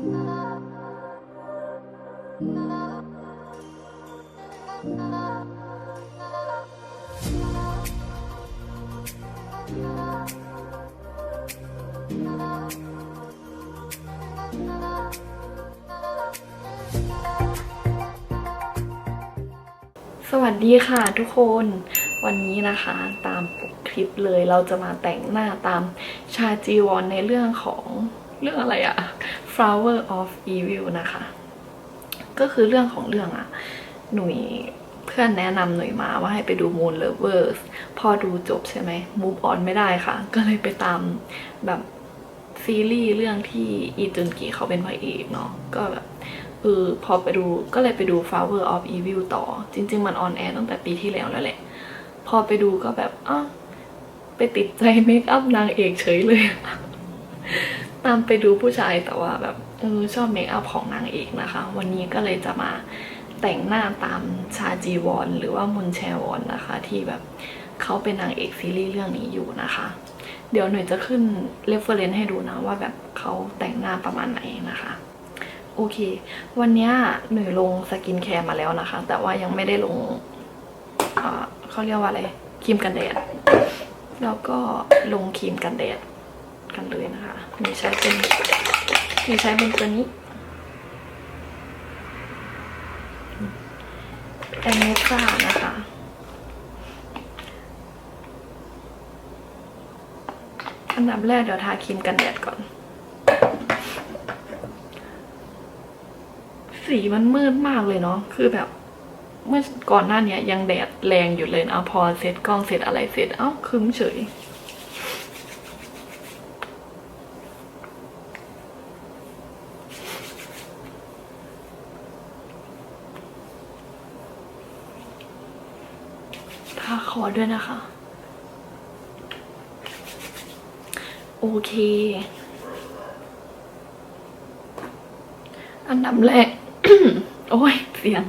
สวัสดีค่ะทุกคนวันนี้นะคะตามปกคลิปเลยเราจะมาแต่งหน้าตามชาจีวอนในเรื่องของเรื่องอะไรอะ Flower of Evil นะคะ ก็คือเรื่องของเรื่องอะหนุ่ยเพื่อนแนะนำหนุ่ยมาว่าให้ไปดู Moon Lovers พอดูจบใช่ไหม move on ไม่ได้ค่ะ ก็เลยไปตามแบบซีรีส์เรื่องที่อีจุนกิเขาเป็นพระเอกเนาะก็แบบเออพอไปดูก็เลยไปดู Flower of Evil ต่อ จริง ๆ มันออนแอร์ตั้งแต่ปีที่แล้วแล้วแหละ พอไปดูก็แบบอ้าวไปติดใจเมคอัพนางเอกเฉยเลย ตามไปดูผู้ชายแต่ว่าแบบเออชอบเมคอัพของนางเอกนะคะ วันนี้ก็เลยจะมาแต่งหน้าตามชาจีวอนหรือว่ามุนแชวอนนะคะ ที่แบบเขาเป็นนางเอกซีรีส์เรื่องนี้อยู่นะคะ เดี๋ยวหน่อยจะขึ้นเรฟเฟอร์เรนซ์ให้ดูนะว่าแบบเขาแต่งหน้าประมาณไหนนะคะโอเค วันนี้หนูลงสกินแคร์มาแล้วนะคะ แต่ว่ายังไม่ได้ลงอ่อเขาเรียกว่าอะไรครีมกันแดดแล้วก็ลงครีมกันแดด กันเลยนะคะหนูใช้เป็นหนูใช้เป็นตัวนี้แอมเมซ่านะคะอันดับแรกเดี๋ยวทาครีมกันแดดก่อน สีมันมืดมากเลยเนาะคือแบบ เมื่อก่อนหน้าเนี้ยยังแดดแรงอยู่เลยนะพอเสร็จกล้องเสร็จอะไรเสร็จเอ้าคึ้มเฉย ทาคอ ด้วยนะคะ โอเค อันดับแรก โอ้ยเสียง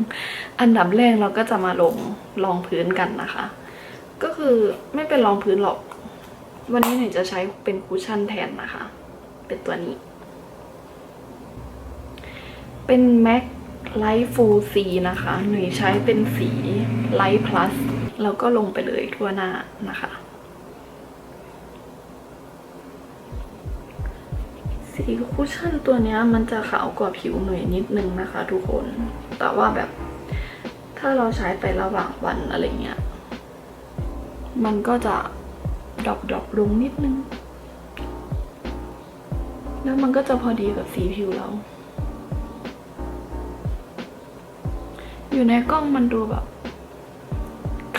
อันดับแรกเราก็จะมาลงรองพื้นกันนะคะ ก็คือไม่เป็นรองพื้นหรอก วันนี้หนูจะใช้เป็นคุชชั่นแทนนะคะ เป็นตัวนี้ เป็น MAC Light Full C นะคะ หนูใช้เป็นสี Light Plus แล้วก็ลงไปเลยทั่วหน้านะคะ สีคุชชั่นตัวนี้มันจะขาวกว่าผิวหน่อยนิดนึงนะคะทุกคน แต่ว่าแบบถ้าเราใช้ไประหว่างวันอะไรเงี้ย มันก็จะดรอปดรอปลงนิดนึง แล้วมันก็จะพอดีกับสีผิวเรา อยู่ในกล้องมันดูแบบ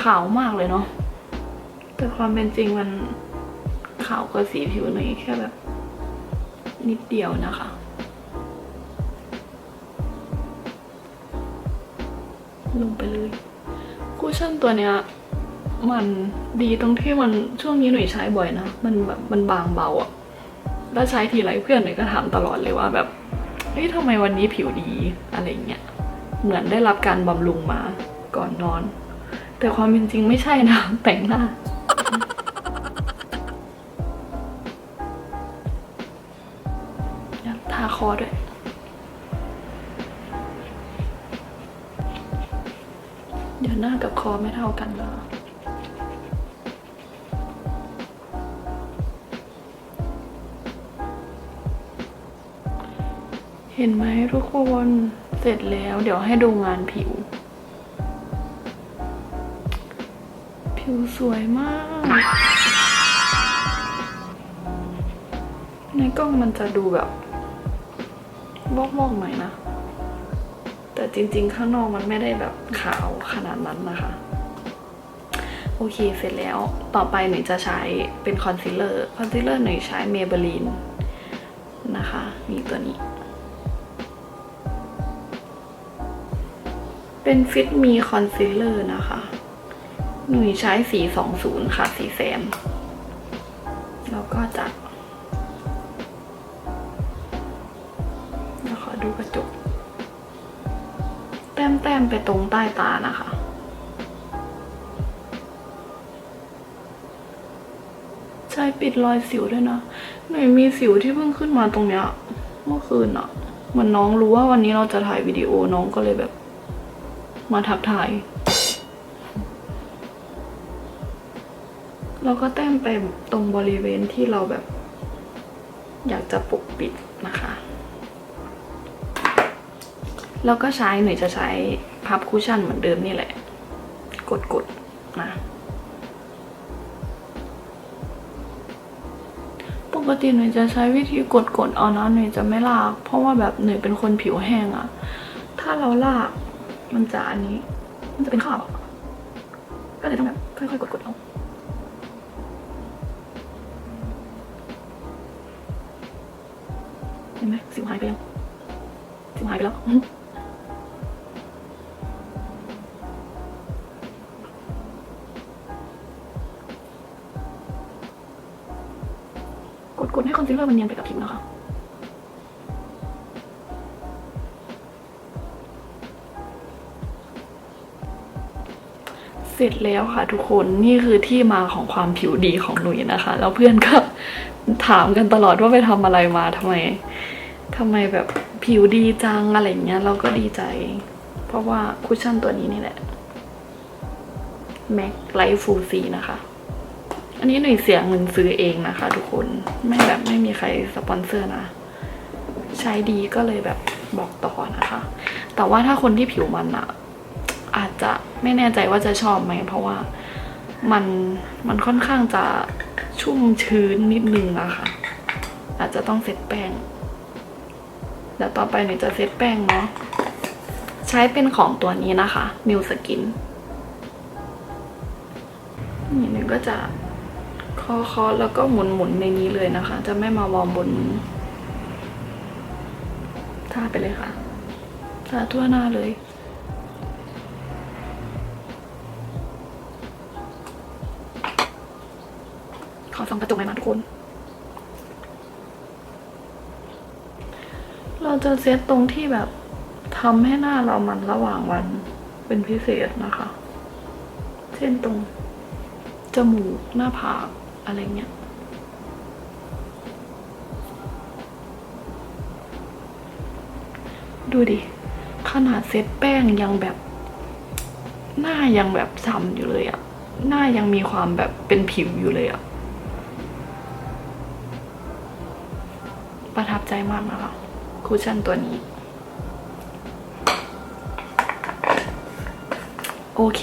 ขาวมากเลยเนาะแต่ความเป็นจริงมันขาวกว่าสีผิวหน่อยแค่แบบ นิดเดียวนะคะลงไปเลยคุชชั่นตัวเนี้ยมันดีตรงที่มันช่วงนี้หน่ยใช้บ่อยนะ มันแบบมันบางเบาอะแล้วใช้ทีไรเพื่อนหน่ยก็ถามตลอดเลยว่าแบบเฮ้ยทำไมวันนี้ผิวดีอะไรเงี้ยเหมือนได้รับการบำรุงมาก่อนนอน แต่ความเป็นจริงไม่ใช่นะแต่งหน้า อยากทาคอด้วยเดี๋ยวหน้ากับคอไม่เท่ากันเหรอเห็นไหมทุกคน เสร็จแล้ว เดี๋ยวให้ดูงานผิวิวสวยมาก ในกล้องมันจะดูแบบวอกๆหน่อยนะ แต่จริงๆ ข้างนอกมันไม่ได้แบบขาวขนาดนั้นนะคะ โอเคเสร็จแล้วต่อไปหนูจะใช้เป็นคอนซีลเลอร์ คอนซีลเลอร์หนูใช้เมเบลีนนะคะ มีตัวนี้ เป็นฟิตมีคอนซีลเลอร์นะคะ หนูใช้สี20ค่ะ สีแซม แล้วก็จัดแล้วขอดูกระจก แต้มๆไปตรงใต้ตานะคะใช่ปิดรอยสิวด้วยนะหนูมีสิวที่เพิ่งขึ้นมาตรงเนี้ย เมื่อคืนอะเหมันน้องรู้ว่าวันนี้เราจะถ่ายวิดีโอน้องก็เลยแบบ มาทักทาย เราก็แต้มไปตรงบริเวณที่เราแบบ อยากจะปกปิดนะคะ แล้วก็ใช้หนูจะใช้พับคุชชั่นเหมือนเดิมนี่แหละ กดๆนะปกติหนูจะใช้วิธีกดๆเอานะหนูจะไม่ลาก เพราะว่าแบบหนูเป็นคนผิวแห้งอะถ้าเราลากมันจะอันนี้ มันจะเป็นข้าวอก็เลยต้องแบบค่อยๆกดๆเอา หายไปแล้วกดๆให้คอนซีลเลอร์มันเนียนไปกับผิวนะคะเสร็จแล้วค่ะทุกคนนี่คือที่มาของความผิวดีของหนุ่ยนะคะ แล้วเพื่อนก็ถามกันตลอดว่าไปทำอะไรมาทำไมทำไมแบบ ผิวดีจังอะไรเงี้ยเราก็ดีใจ เพราะว่าคุชชั่นตัวนี้นี่แหละ MAC Light Full C นะคะ อันนี้หนุ่ยเสียเงินซื้อเองนะคะ ทุกคนไม่แบบไม่มีใครสปอนเซอร์นะ ใช้ดีก็เลยแบบบอกต่อนะคะ แต่ว่าถ้าคนที่ผิวมันอะอาจจะไม่แน่ใจว่าจะชอบไหม เพราะว่ามันมันค่อนข้างจะชุ่มชื้นนิดนึงอะค่ะอาจจะต้องเซตแป้ง เดี๋ยวต่อไปหนูจะเซตแป้งเนาะใช้เป็นของตัวนี้นะคะ New Skin นี่หนูก็จะคอคอแล้วก็หมุนหมุนในนี้เลยนะคะ จะไม่มาวอมบนทาไปเลยค่ะทาทั่วหน้าเลยขอส่องกระจกหน่อยนะทุกคน เราจะเซตตรงที่แบบทำให้หน้าเรามันระหว่างวันเป็นพิเศษนะคะ เช่นตรง จมูกหน้าผากอะไรเงี้ยดูดิ ขนาดเซตแป้งยังแบบ หน้ายังแบบซ้ำอยู่เลยอะหน้ายังมีความแบบเป็นผิวอยู่เลยอะประทับใจมากนะคะ คุชชั่นตัวนี้ โอเค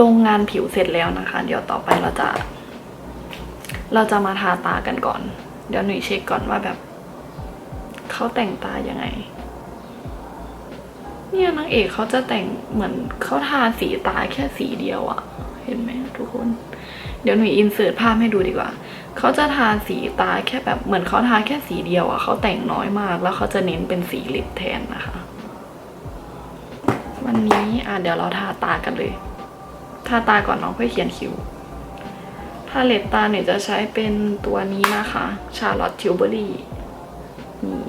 ลงงานผิวเสร็จแล้วนะคะ เดี๋ยวต่อไปเราจะ เราจะมาทาตากันก่อน เดี๋ยวหนุ่ยเช็คก่อนว่าแบบเขาแต่งตายังไง เนี่ยนางเอกเขาจะแต่งเหมือนเขาทาสีตาแค่สีเดียวอะเห็นไหมทุกคน เดี๋ยวหนุ่ยอินเสิร์ตภาพให้ดูดีกว่า เขาจะทาสีตาแค่แบบเหมือนเขาทาแค่สีเดียวอะเขาแต่งน้อยมาก แล้วเขาจะเน้นเป็นสีลิปแทนนะคะ วันนี้อะเดี๋ยวเราทาตากันเลย ทาตาก่อนน้องเพื่อเขียนคิ้วพาเลตตาเนี่ยจะใช้เป็นตัวนี้นะคะ ชาร์ลอตทิวเบอรี่นี่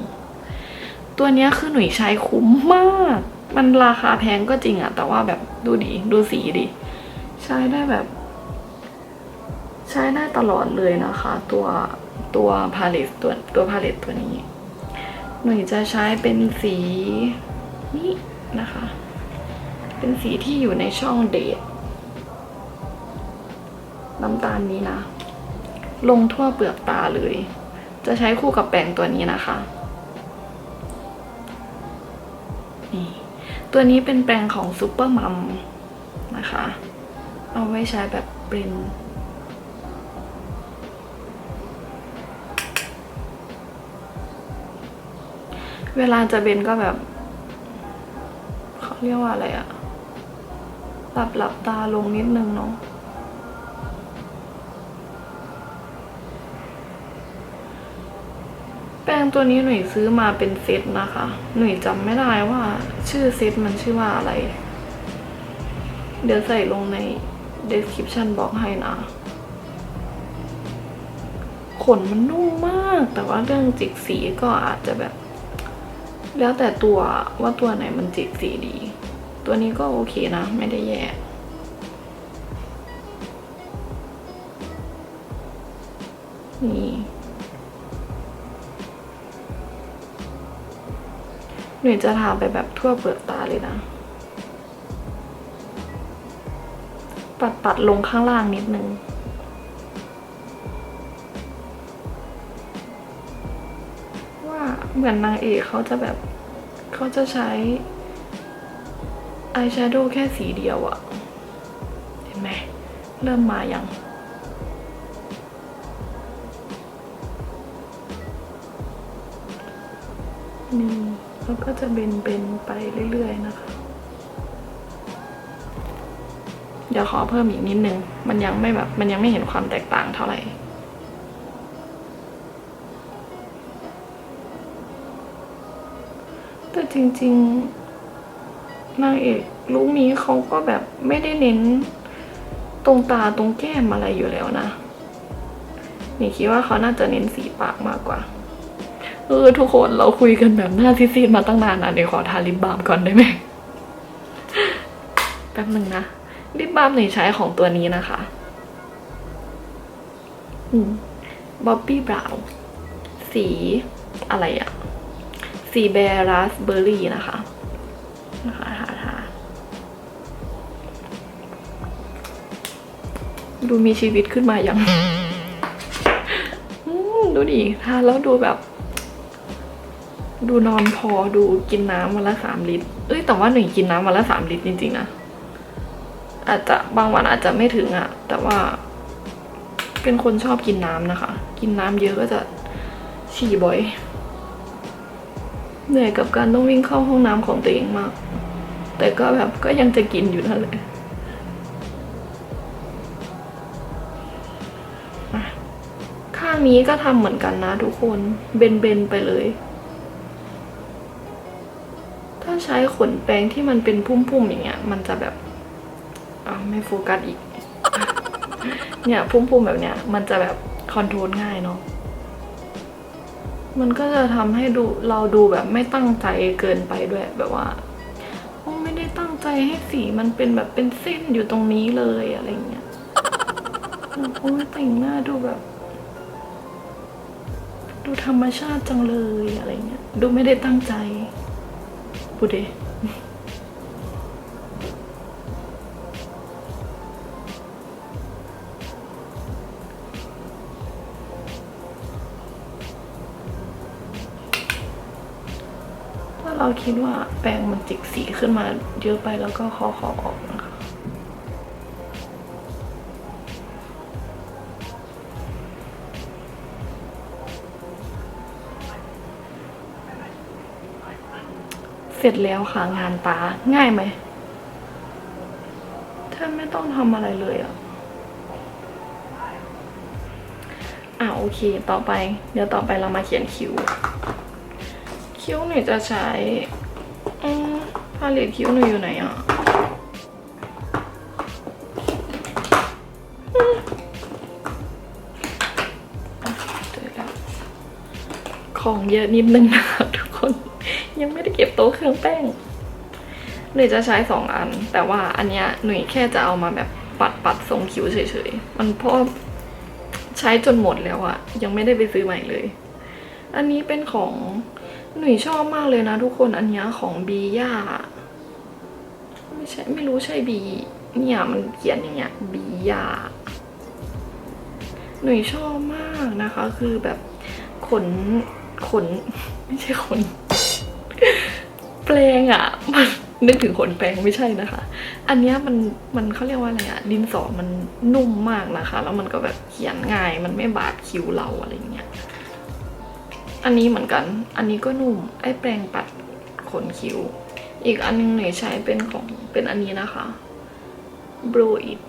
ตัวนี้คือหนุ่ยใช้คุ้มมาก มันราคาแพงก็จริงอะแต่ว่าแบบดูดี ดูสีดิใช้ได้แบบ ใช้ได้ตลอดเลยนะคะ ตัวตัวพาเลตตัวตัวพาเลตตัวนี้ หนุ่ยจะใช้เป็นสีนี้นะคะ เป็นสีที่อยู่ในช่องเดทน้ำตาลนี้นะ ลงทั่วเปลือกตาเลย จะใช้คู่กับแปรงตัวนี้นะคะนี่ตัวนี้เป็นแปรงของซูเปอร์มัมนะคะ เอาไว้ใช้แบบเบรน เวลาจะเบนก็แบบเขาเรียกว่าอะไรอะหลับหลับตาลงนิดนึงเนาะแป้งตัวนี้หนุ่ยซื้อมาเป็นเซตนะคะ หนุ่ยจำไม่ได้ว่า ชื่อเซตมันชื่อว่าอะไร เดี๋ยวใส่ลงใน description บอกให้นะขนมันนุ่มมาก แต่ว่าเรื่องจิกสีก็อาจจะแบบ แล้วแต่ตัวว่าตัวไหนมันจิกสีดี ตัวนี้ก็โอเคนะ ไม่ได้แย่นี่หนูจะทาไปแบบทั่วเปลือกตาเลยนะ ปัดปัดลงข้างล่างนิดนึง ว่าเหมือนนางเอกเขาจะแบบ เขาจะใช้อายแชโดว์แค่สีเดียวอะเห็นไหม เริ่มมาอย่างนี่แล้วก็จะเบนเบนไปเรื่อยๆนะคะ เดี๋ยวขอเพิ่มอีกนิดนึง มันยังไม่แบบ มันยังไม่เห็นความแตกต่างเท่าไหร่ ริง ๆนางเอกลุคนี้เขาก็แบบไม่ได้เน้นตรงตาตรงแก้มอะไรอยู่แล้วนะ นี่คิดว่าเขาน่าจะเน้นสีปากมากกว่าเออทุกคนเราคุยกันแบบหน้าซีดๆมาตั้งนานนะเดี๋ยวขอทาลิปบาล์มก่อนได้ไหมแป๊บหนึ่งนะลิปบาล์มหนูใช้ของตัวนี้นะคะอืมบ๊อบบี้บราวสีอะไรอะ สีแบร์ราสเบอร์รี่นะคะนะคะทาทาดูมีชีวิตขึ้นมาอย่างดูดิทาแล้วดูแบบ ดูนอนพอดูกินน้ำวันละสามลิตร เอ้ยแต่ว่าหนึ่งกินน้ำวันละสามลิตรจริงๆนะอาจจะบางวันอาจจะไม่ถึงอะแต่ว่า เป็นคนชอบกินน้ำนะคะ กินน้ำเยอะก็จะฉี่บ่อย เหนื่อยกับการต้องวิ่งเข้าห้องน้ำของตัวเองมาก แต่ก็แบบก็ยังจะกินอยู่นั่นแหละข้างนี้ก็ทำเหมือนกันนะทุกคนเบนๆไปเลย ถ้าใช้ขนแปรงที่มันเป็นพุ่มๆอย่างเงี้ย มันจะแบบอ้าวไม่โฟกัสอีก เนี่ยพุ่มๆแบบเนี้ย มันจะแบบคอนโทรลง่ายเนาะ มันก็จะทำให้ดูเราดูแบบไม่ตั้งใจเกินไปด้วยแบบว่าโอ้ไม่ได้ตั้งใจให้สีมันเป็นแบบเป็นเส้นอยู่ตรงนี้เลยอะไรเงี้ยโอ้ยแต่งหน้าดูแบบ ดูธรรมชาติจังเลยอะไรเงี้ยดูไม่ได้ตั้งใจบูดเด คิดว่าแปรงมันจิกสีขึ้นมาเยอะไปแล้วก็ขอขอออกนะคะเสร็จแล้วค่ะงานตาง่ายไหมแทบไม่ต้องทำอะไรเลยอะอะโอเค ต่อไป เดี๋ยวต่อไปเรามาเขียนคิ้ว คิ้วหนูจะใช้อืมพาเลตคิ้วหนูอยู่ไหนอะเจอแล้วของเยอะนิดนึงนะคะทุกคน ยังไม่ได้เก็บโต๊ะเครื่องแป้งหนูจะใช้สองอัน แต่ว่าอันเนี้ยหนูแค่จะเอามาแบบปัดปัดทรงคิ้วเฉยๆ มันเพราะใช้จนหมดแล้วอะยังไม่ได้ไปซื้อใหม่เลย อันนี้เป็นของ หนุ่ยชอบมากเลยนะ ทุกคนอันนี้ของบีย่าไม่ใช่ไม่รู้ใช่บีเนี่ยมันเขียนอย่างเงี้ยบีย่าหนุ่ยชอบมากนะคะ คือแบบขนขนไม่ใช่ขนแปลงอะมันนึกถึงขนแปลงไม่ใช่นะคะ อันนี้มันมันเขาเรียกว่าอะไรอะดินสอมันนุ่มมากนะคะ แล้วมันก็แบบเขียนง่ายมันไม่บาดคิ้วเราอะไรเงี้ย อันนี้เหมือนกัน อันนี้ก็นุ่ม ไอ้แปรงปัดขนคิ้ว อีกอันนึงหนูใช้เป็นของเป็นอันนี้นะคะ Bro It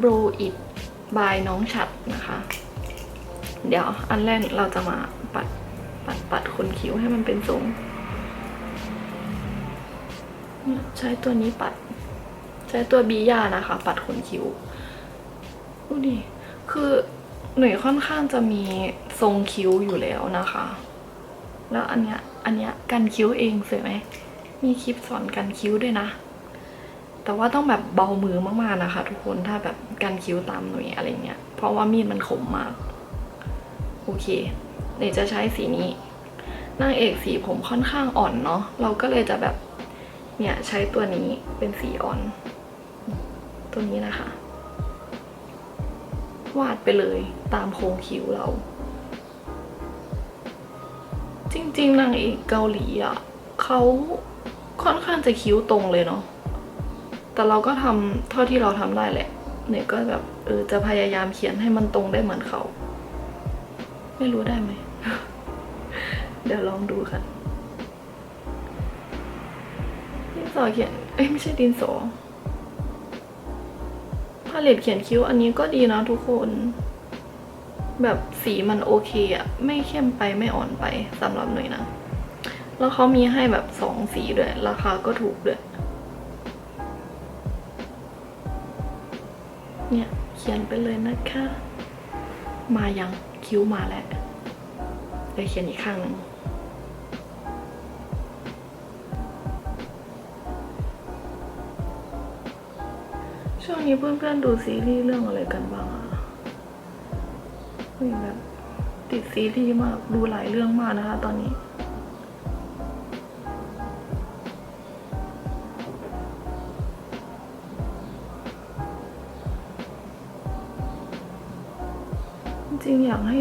Bro It by น้องฉัดนะคะ เดี๋ยวอันแรกเราจะมาปัดปัดปัดขนคิ้วให้มันเป็นทรงใช้ตัวนี้ปัด ใช้ตัวบียานะคะ ปัดขนคิ้วดูดิคือ หนุ่ยค่อนข้างจะมีทรงคิ้วอยู่แล้วนะคะ แล้วอันเนี้ยอันเนี้ยกันคิ้วเองสวยไหมมีคลิปสอนกันคิ้วด้วยนะ แต่ว่าต้องแบบเบามือมากๆนะคะ ทุกคนถ้าแบบกันคิ้วตามหนุ่ยอะไรเงี้ย เพราะว่ามีดมันคมมาก โอเคเดี๋ยวจะใช้สีนี้นางเอกสีผมค่อนข้างอ่อนเนาะเราก็เลยจะแบบเนี่ยใช้ตัวนี้เป็นสีอ่อน ตัวนี้นะคะ วาดไปเลยตามโครงคิ้วเรา จริง ๆนางเอกเกาหลีอะเขาค่อนข้างจะคิ้วตรงเลยเนาะแต่เราก็ทำเท่าที่เราทำได้แหละ เนี่ยก็แบบเออจะพยายามเขียนให้มันตรงได้เหมือนเขา ไม่รู้ได้ไหม เดี๋ยวลองดูกันดินสอเขียน เอ้ยไม่ใช่ดินสอ พาเลตเขียนคิ้วอันนี้ก็ดีนะทุกคน แบบสีมันโอเคอะไม่เข้มไปไม่อ่อนไปสำหรับหน่อยนะ แล้วเขามีให้แบบสองสีด้วย ราคาก็ถูกด้วยเนี่ยเขียนไปเลยนะคะ มายังคิ้วมาแล้วเดี๋ยวเขียนอีกข้างหนึ่ง นี้เพื่อนๆดูซีรีส์เรื่องอะไรกันบ้างอะเฮ้ยแบบติดซีรีส์มากดูหลายเรื่องมากนะคะ ตอนนี้ จริงอยากให้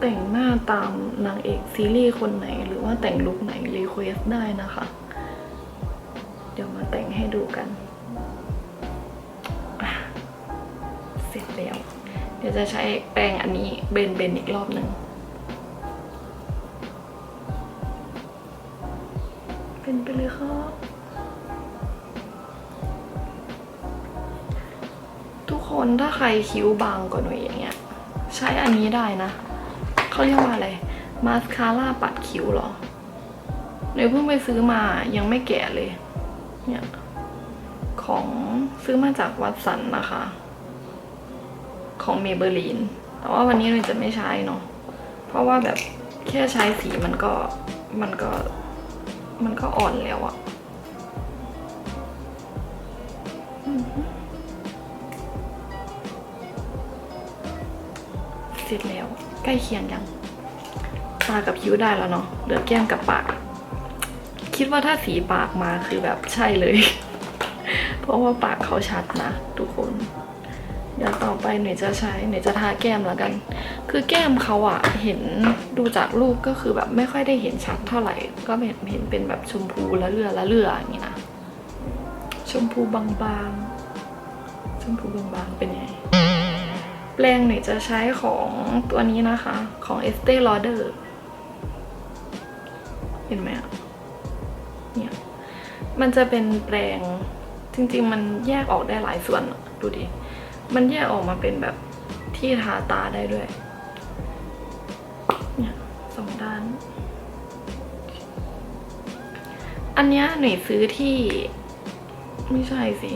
แต่งหน้าตามนางเอกซีรีส์คนไหน หรือว่าแต่งลุคไหนรีเควสได้นะคะ เดี๋ยวมาแต่งให้ดูกัน แล้ว เดี๋ยวจะใช้แป้งอันนี้เบนเบนอีกรอบหนึ่งเป็นไปเลยครับทุกคนถ้าใครคิ้วบางกว่าหนูอย่างเงี้ย ใช้อันนี้ได้นะเขาเรียกว่าอะไรมาสคาร่าปัดคิ้วเหรอหนูเพิ่งไปซื้อมายังไม่แก่เลยเนี่ยของซื้อมาจากวัดสันนะคะ ของเมเบลีนแต่ว่าวันนี้หนูจะไม่ใช้เนาะเพราะว่าแบบแค่ใช้สีมันก็มันก็มันก็อ่อนแล้วอะเสร็จแล้ว ใกล้เคียงยังตากับคิ้วได้แล้วเนาะเหลือแก้มกับปาก คิดว่าถ้าสีปากมาคือแบบใช่เลย เพราะว่าปากเขาชัดนะทุกคน เดี๋ยวต่อไปหนูจะใช้หนูจะทาแก้มแล้วกัน คือแก้มเขาอะเห็นดูจากรูปก็คือแบบไม่ค่อยได้เห็นชัดเท่าไหร่ ก็เห็นเห็นเป็นแบบชมพูละเลือละเลืออย่างนี้นะ ชมพูบางๆ ชมพูบางๆเป็นไงแปรงหนูจะใช้ของตัวนี้นะคะ ของ Estee Lauder เห็นไหมอะเนี่ย มันจะเป็นแปรงจริงๆ มันแยกออกได้หลายส่วนดูดิ มันแยกออกมาเป็นแบบที่ทาตาได้ด้วย เนี่ยสองด้าน อันเนี้ยหนูซื้อที่ ไม่ใช่สิ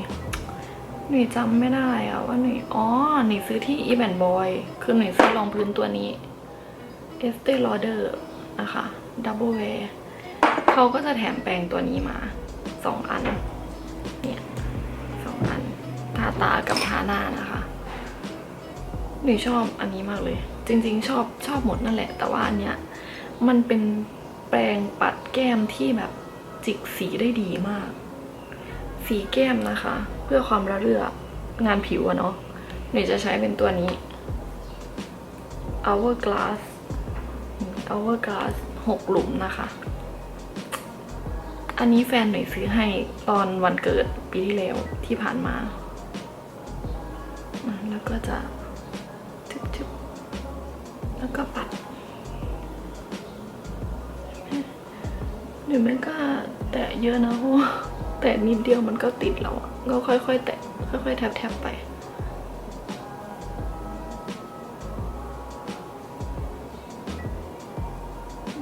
หนูจำไม่ได้อะว่าหนูอ๋อ หนูซื้อที่ e b a n Boy คือหนูซื้อรองพื้นตัวนี้ Estee Lauder นะคะ Double Wear เขาก็จะแถมแปรงตัวนี้มาสองอัน ตากับทาหน้านะคะหนูชอบอันนี้มากเลย จริงๆ ชอบชอบหมดนั่นแหละ แต่ว่าอันเนี้ยมันเป็นแปรงปัดแก้มที่แบบจิกสีได้ดีมาก สีแก้มนะคะ เพื่อความระเรื่องานผิวอะเนาะหนูจะใช้เป็นตัวนี้ Hourglass Hourglass หกหลุมนะคะ อันนี้แฟนหนูซื้อให้ตอนวันเกิดปีที่แล้วที่ผ่านมา แล้วก็จะทึบๆแล้วก็ปัดหนูไม่กล้าแตะเยอะนะเพราะว่าแตะนิดเดียวมันก็ติดแล้วอะก็ค่อยๆ แตะค่อยๆแทบๆไป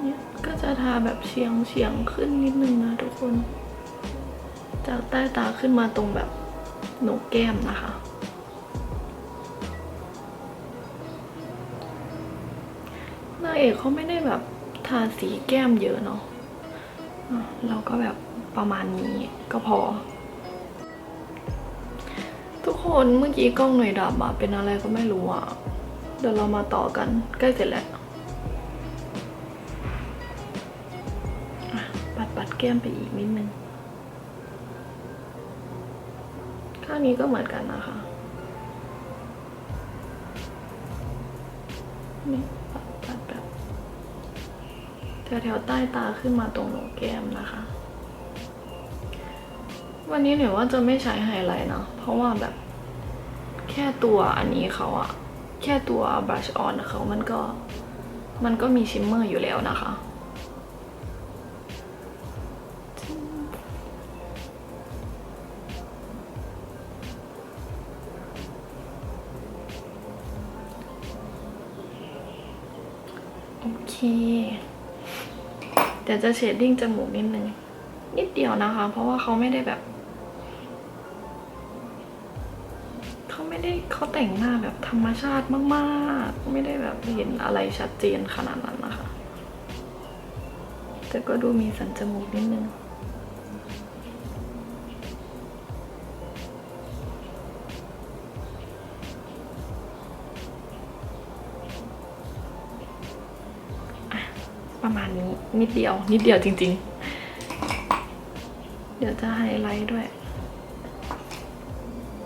เนี่ยก็จะทาแบบเฉียงเฉียงๆขึ้นนิดนึงนะทุกคน จากใต้ตาขึ้นมาตรงแบบโหนกแก้มนะคะ เอกเขาไม่ได้แบบทาสีแก้มเยอะเนาะเราก็แบบประมาณนี้ก็พอ ทุกคนเมื่อกี้กล้องหน่วยดับอะเป็นอะไรก็ไม่รู้อะเดี๋ยวเรามาต่อกันใกล้เสร็จแล้วปัดปัดแก้มไปอีกนิดนึงข้างนี้ก็เหมือนกันนะคะนี่ แถวๆใต้ตาขึ้นมาตรงโหนกแก้มนะคะ วันนี้หนูว่าจะไม่ใช้ไฮไลท์เนาะเพราะว่าแบบแค่ตัวอันนี้เขาอะแค่ตัวบลัชออนเขามันก็มันก็มีชิมเมอร์อยู่แล้วนะคะ ดี๋ยวจะเชดดิ้งจมูกนิดนึง นิดเดียวนะคะ เพราะว่าเขาไม่ได้แบบ เขาไม่ได้เขาแต่งหน้าแบบธรรมชาติมากๆ ไม่ได้แบบเห็นอะไรชัดเจนขนาดนั้นนะคะ แต่ก็ดูมีสันจมูกนิดนึง ประมาณนี้นิดเดียว นิดเดียวจริง ๆ เดี๋ยวจะไฮไลท์ด้วย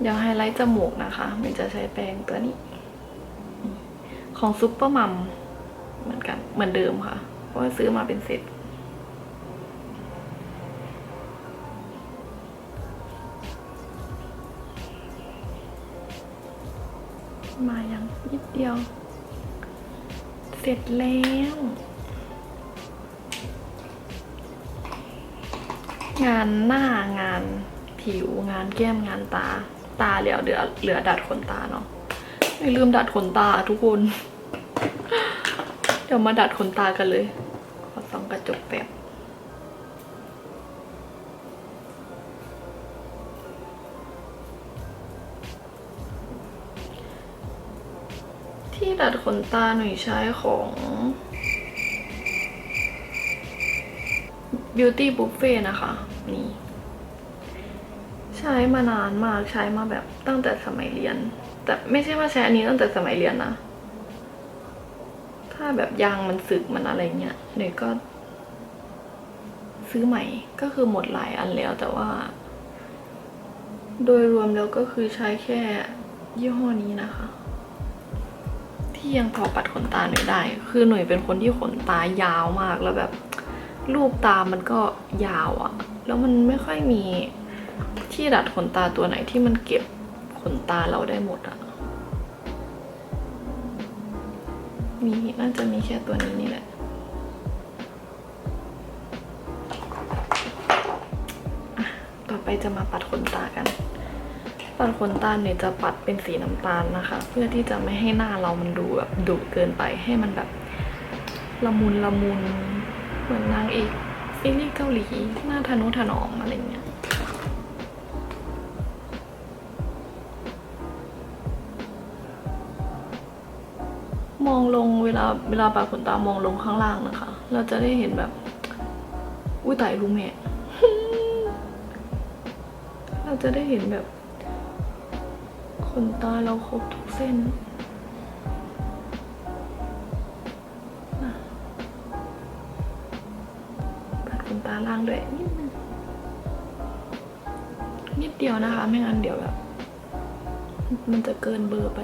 เดี๋ยวไฮไลท์จมูกนะคะมันจะใช้แปรงตัวนี้ ของซุปเปอร์มัมเหมือนกันเหมือนเดิมค่ะ เพราะว่าซื้อมาเป็นเซตมายังนิดเดียว เสร็จแล้ว งานหน้างานผิวงานแก้มงานตา ตาเหลือเหลือเหลือดัดขนตาเนาะไม่ลืมดัดขนตาทุกคน เดี๋ยวมาดัดขนตากันเลย ขอส่องกระจกแป๊บที่ดัดขนตาหน่อยใช้ของ Beauty Buffet นะคะ นี่ ใช้มานานมากใช้มาแบบตั้งแต่สมัยเรียน แต่ไม่ใช่ว่าใช้อันนี้ตั้งแต่สมัยเรียนนะ ถ้าแบบยางมันสึกมันอะไรเงี้ยเนยก็ ซื้อใหม่ก็คือหมดหลายอันแล้วแต่ว่า โดยรวมแล้วก็คือใช้แค่ยี่ห้อนี้นะคะ ที่ยังพอปัดขนตาหน่อยได้ คือหน่วยเป็นคนที่ขนตายาวมากแล้วแบบ รูปตามันก็ยาวอะแล้วมันไม่ค่อยมีที่ดัดขนตาตัวไหนที่มันเก็บขนตาเราได้หมดอะมีน่าจะมีแค่ตัวนี้นี่แหละ ต่อไปจะมาปัดขนตากัน ปัดขนตาเนี่ยจะปัดเป็นสีน้ำตาลนะคะ เพื่อที่จะไม่ให้หน้าเรามันดูแบบดุเกินไปให้มันแบบละมุนละมุน เหมือนนางเอกซีรีส์เกาหลีหน้าทะนุถนอมอะไรเงี้ยมองลงเวลาเวลาปาดขนตามองลงข้างล่างนะคะ เราจะได้เห็นแบบ อุ้ยตายลุงแม่เราจะได้เห็นแบบขนตาเราครบทุกเส้น ด้วยนิดนึงนิดเดียวนะคะ ไม่งั้นเดี๋ยวแบบ มันจะเกินเบอร์ไป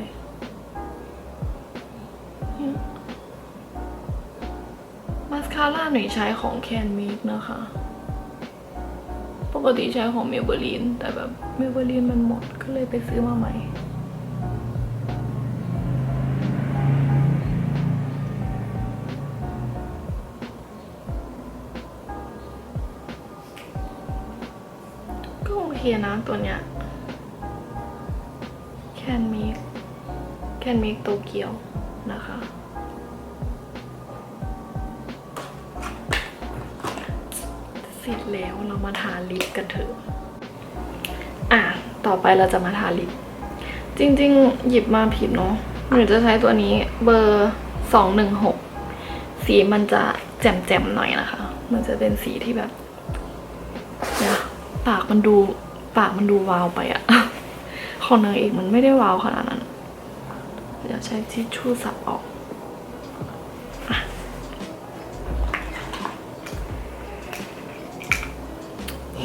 มาสคาร่าหนูใช้ของแคนมิกนะคะ ปกติใช้ของเมเบอร์ลีนแต่แบบเมเบอร์ลีนมันหมดก็เลยไปซื้อมาใหม่ นะตัวเนี้ยแคนมิกแคนมิกโตเกียวนะคะ เสร็จแล้วเรามาทาลิปกันเถอะ อะ ต่อไปเราจะมาทาลิป จริงๆ หยิบมาผิดเนาะหนูจะใช้ตัวนี้เบอร์สองหนึ่งหกสีมันจะแจ่มๆหน่อยนะคะ มันจะเป็นสีที่แบบเนี่ยปากมันดู ปากมันดูวาวไปอะของนางเอกมันไม่ได้วาวขนาดนั้น เดี๋ยวใช้ทิชชู่สับออก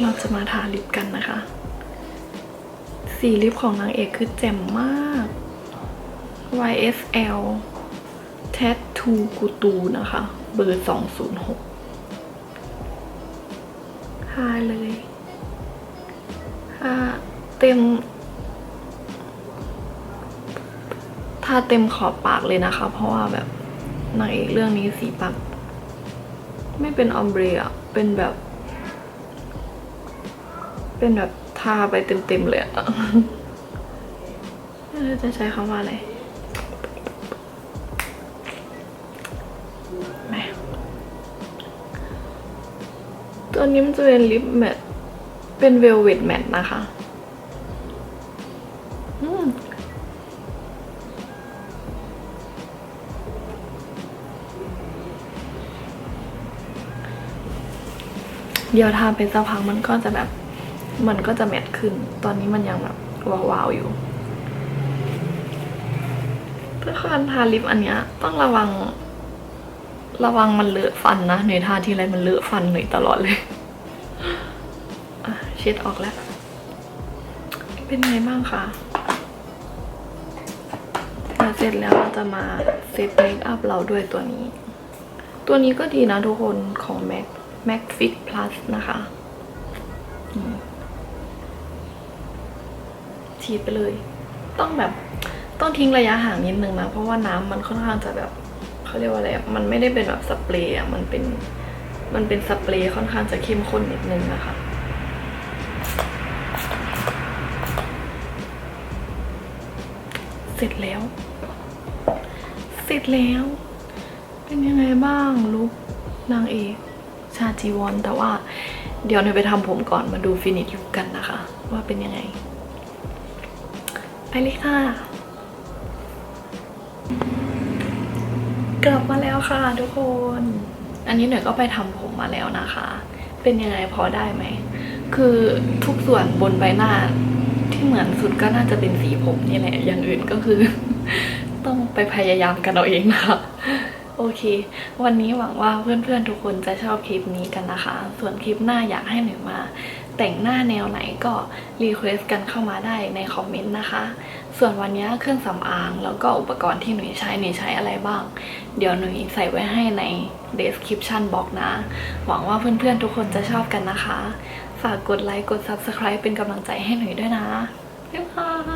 เราจะมาทาลิปกันนะคะ สีลิปของนางเอกคือแจ่มมาก YSL Tattoo กูตูนะคะ เบอร์ 206ทาเลย ทาเต็มทาเต็มขอบปากเลยนะคะ เพราะว่าแบบนางเอกเรื่องนี้สีปากไม่เป็นออมเบรอะเป็นแบบ เป็นแบบทาไปเต็มๆเลยอะจะใช้คำว่าอะไรแม่ตัวนี้มันจะเป็นลิปแมท เป็นเวลเวดแมทนะคะเดี๋ยวทาไปสักพักมันก็จะแบบ มันก็จะแมทขึ้น ตอนนี้มันยังแบบวาวๆอยู่ถ้าการทาลิปอันเนี้ย ต้องระวัง ระวังมันเลอะฟันนะหน่ยทาทีไรมันเลอะฟันหน่ยตลอดเลย ช็ดออกแล้ว เป็นไงบ้างคะพอเสร็จแล้วเราจะมาเซตเมคอัพเราด้วยตัวนี้ ตัวนี้ก็ดีนะทุกคนของ MAC MAC Fit Plus นะคะฉีดไปเลย ต้องแบบต้องทิ้งระยะห่างนิดนึงนะ เพราะว่าน้ำมันค่อนข้างจะแบบเขาเรียกว่าอะไร มันไม่ได้เป็นแบบสเปรย์อะมันเป็น มันเป็นสเปรย์ค่อนข้างจะเข้มข้นนิดนึงนะคะ เสร็จแล้ว เสร็จแล้ว เป็นยังไงบ้างลุกนางเอกชาจีวอนแต่ว่า เดี๋ยวเนยไปทำผมก่อนมาดูฟินิชลุกกันนะคะ ว่าเป็นยังไง ไปเลยค่ะ กลับมาแล้วค่ะทุกคน อันนี้หน่อยก็ไปทำผมมาแล้วนะคะ เป็นยังไงพอได้ไหม คือทุกส่วนบนใบหน้า เหมือนสุดก็น่าจะเป็นสีผมนี่แหละ อย่างอื่นก็คือ ต้องไปพยายามกันเอาเองนะคะโอเค วันนี้หวังว่าเพื่อนๆทุกคนจะชอบคลิปนี้กันนะคะ ส่วนคลิปหน้าอยากให้หนูมา แต่งหน้าแนวไหนก็รีเควสกันเข้ามาได้ในคอมเมนต์นะคะ ส่วนวันนี้เครื่องสำอางแล้วก็อุปกรณ์ที่หนูใช้หนูใช้อะไรบ้าง เดี๋ยวหนูใส่ไว้ให้ใน description box นะ หวังว่าเพื่อนๆทุกคนจะชอบกันนะคะ ฝากกดไลค์กด subscribe เป็นกำลังใจให้หนูด้วยนะบ๊ายบาย